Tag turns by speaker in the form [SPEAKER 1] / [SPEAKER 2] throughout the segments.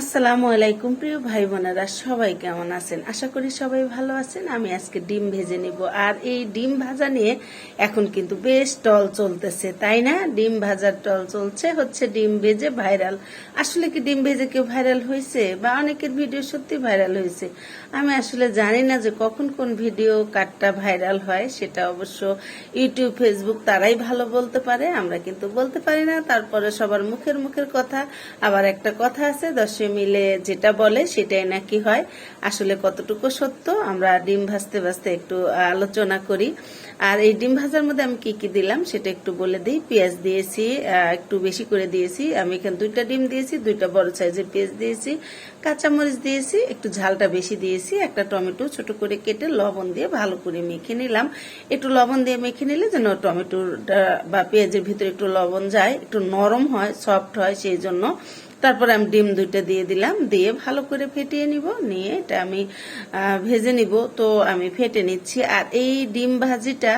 [SPEAKER 1] আসসালামু আলাইকুম, প্রিয় ভাই বোনেরা সবাই কেমন আছেন? আশা করি সবাই ভালো আছেন। আমি আজকে ডিম ভেজে নিব। আর এই ডিম ভাজা নিয়ে এখন কিন্তু বেশ টল চলতেছে, তাই না? ডিম ভাজার টল চলছে, হচ্ছে ডিম ভেজে ভাইরাল। আসলে কি ডিম ভেজে কেউ ভাইরাল হয়েছে? বা অনেকের ভিডিও সত্যি ভাইরাল হয়েছে। আমি আসলে জানি না যে কখন কোন ভিডিও কাটটা ভাইরাল হয়, সেটা অবশ্য ইউটিউব, ফেসবুক তারাই ভালো বলতে পারে, আমরা কিন্তু বলতে পারি না। তারপরে সবার মুখের মুখের কথা, আবার একটা কথা আছে দশে মিলে যেটা বলে সেটাই নাকি হয়। আসলে কতটুকু সত্য আমরা ডিম ভাজতে ভাজতে একটু আলোচনা করি। আর এই ডিম ভাজার মধ্যে আমি কি কি দিলাম সেটা একটু বলে দিই। পেঁয়াজ দিয়েছি একটু বেশি করে দিয়েছি। আমি এখানে দুইটা ডিম দিয়েছি, দুইটা বড় সাইজের পেঁয়াজ দিয়েছি, কাঁচামরিচ দিয়েছি, একটু ঝালটা বেশি দিয়েছি, একটা টমেটো ছোট করে কেটে লবণ দিয়ে ভালো করে মেখে নিলাম। একটু লবণ দিয়ে মেখে নিলে যেন টমেটোটা বা পেঁয়াজের ভিতরে একটু লবণ যায়, একটু নরম হয়, সফট হয় সেই জন্য। তারপরে আমি ডিম দুইটা দিয়ে দিলাম, দিয়ে ভালো করে ফেটিয়ে নিব, নিয়ে এটা আমি ভেজে নিব। তো আমি ফেটে নিচ্ছি। আর এই ডিম ভাজিটা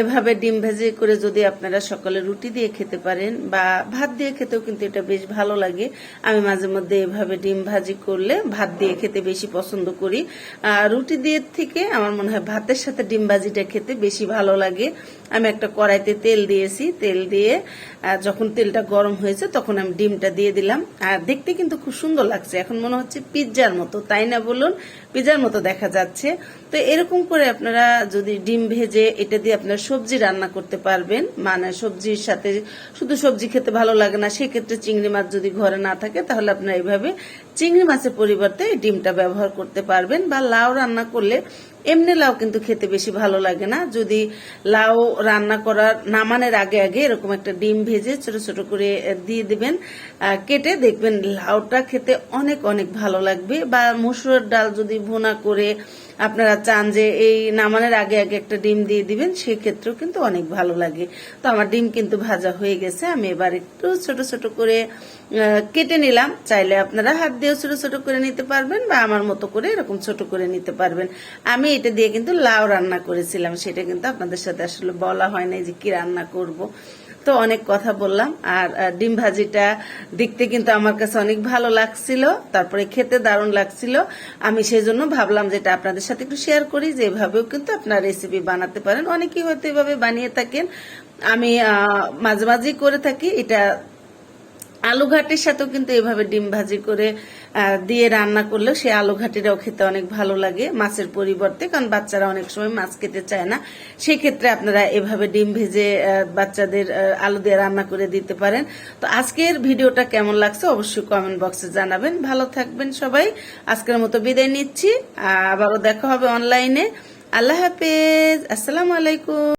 [SPEAKER 1] এভাবে ডিম ভেজে করে যদি আপনারা সকালে রুটি দিয়ে খেতে পারেন বা ভাত দিয়ে খেতেও কিন্তু এটা বেশ ভালো লাগে। আমি মাঝে মধ্যে এভাবে ডিম ভাজি করলে ভাত দিয়ে খেতে বেশি পছন্দ করি। আর রুটি দিয়ে থেকে আমার মনে হয় ভাতের সাথে ডিম ভাজিটা খেতে বেশি ভালো লাগে। আমি একটা কড়াইতে তেল দিয়েছি, তেল দিয়ে যখন তেলটা গরম হয়েছে তখন আমি ডিমটা দিয়ে দিলাম। আর দেখতে কিন্তু খুব সুন্দর লাগছে। এখন মনে হচ্ছে পিৎজার মতো, তাই না বলুন? পিৎজার মতো দেখা যাচ্ছে। তো এরকম করে আপনারা যদি ডিম ভেজে এটা দিয়ে আপনারা সবজি রান্না করতে পারবেন। মানে সবজির সাথে শুধু সবজি খেতে ভালো লাগে না, সেক্ষেত্রে চিংড়ি মাছ যদি ঘরে না থাকে, তাহলে আপনারা এইভাবে চিংড়ি মাছের পরিবর্তে ডিমটা ব্যবহার করতে পারবেন বা লাউ রান্না করলে এমনি লাউ কিন্তু খেতে বেশি ভালো লাগে না। যদি লাউ রান্না করার নামানের আগে আগে এরকম একটা ডিম ভেজে ছোট ছোট করে দিয়ে দিবেন কেটে দেখবেন লাউটা খেতে অনেক অনেক ভালো লাগবে। বা মসুরের ডাল যদি ভুনা করে আপনারা চান যে এই নামানের আগে আগে একটা ডিম দিয়ে দিবেন, সেক্ষেত্রেও কিন্তু অনেক ভালো লাগে। তো আমার ডিম কিন্তু ভাজা হয়ে গেছে, আমি এবার একটু ছোট ছোট করে কেটে নিলাম। চাইলে আপনারা হাত দিয়েও ছোট ছোট করে নিতে পারবেন বা আমার মতো করে এরকম ছোট করে নিতে পারবেন। আমি এটা দিয়ে কিন্তু লাউ রান্না করেছিলাম, সেটা কিন্তু আপনাদের সাথে আসলে বলা হয় না যে কি রান্না করব। তো অনেক কথা বললাম, আর ডিম ভাজিটা দেখতে কিন্তু আমার কাছে অনেক ভালো লাগছিল, তারপরে খেতে দারুণ লাগছিল। আমি সেই জন্য ভাবলাম যেটা আপনাদের সাথে একটু শেয়ার করি, যে এভাবেও কিন্তু আপনার রেসিপি বানাতে পারেন। অনেকেই হয়তো এভাবে বানিয়ে থাকেন। আমি মাঝে মাঝেই করে থাকি, এটা আলু ঘাটির সাথেও কিন্তু এভাবে ডিম ভাজি করে দিয়ে রান্না করলেও সেই আলু ঘাটিটাও খেতে অনেক ভালো লাগে মাছের পরিবর্তে, কারণ বাচ্চারা অনেক সময় মাছ খেতে চায় না। সেই ক্ষেত্রে আপনারা এভাবে ডিম ভেজে বাচ্চাদের আলু দিয়ে রান্না করে দিতে পারেন। তো আজকের ভিডিওটা কেমন লাগছে অবশ্যই কমেন্ট বক্সে জানাবেন। ভালো থাকবেন সবাই। আজকের মতো বিদায় নিচ্ছি। আবারও দেখা হবে অনলাইনে আল্লাহ হাফেজ। আসসালামু আলাইকুম।